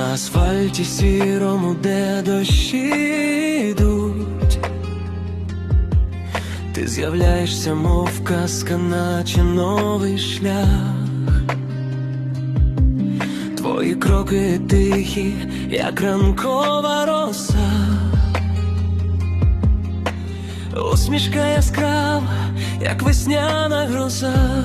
На асфальті сірому, де дощі йдуть, ти з'являєшся, мов казка, наче новий шлях, твої кроки тихі, як ранкова роса, усмішка яскрава, як весняна гроза.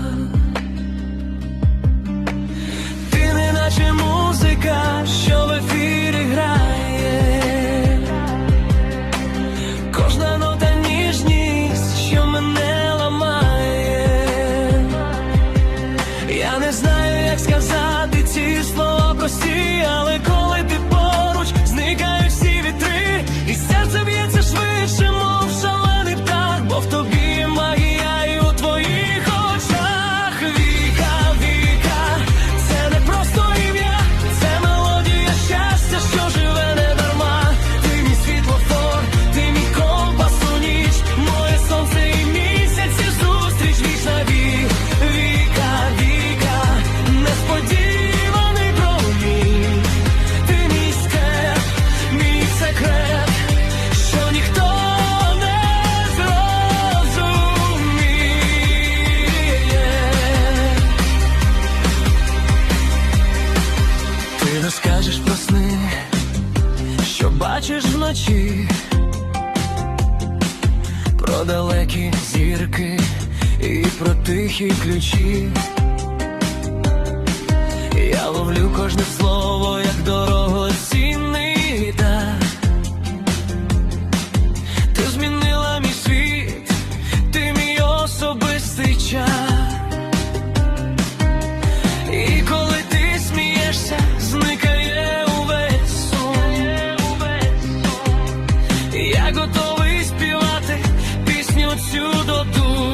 розкажеш про сни, що бачиш вночі, про далекі зірки і про тихі ключі. Я ловлю кожне слово. todo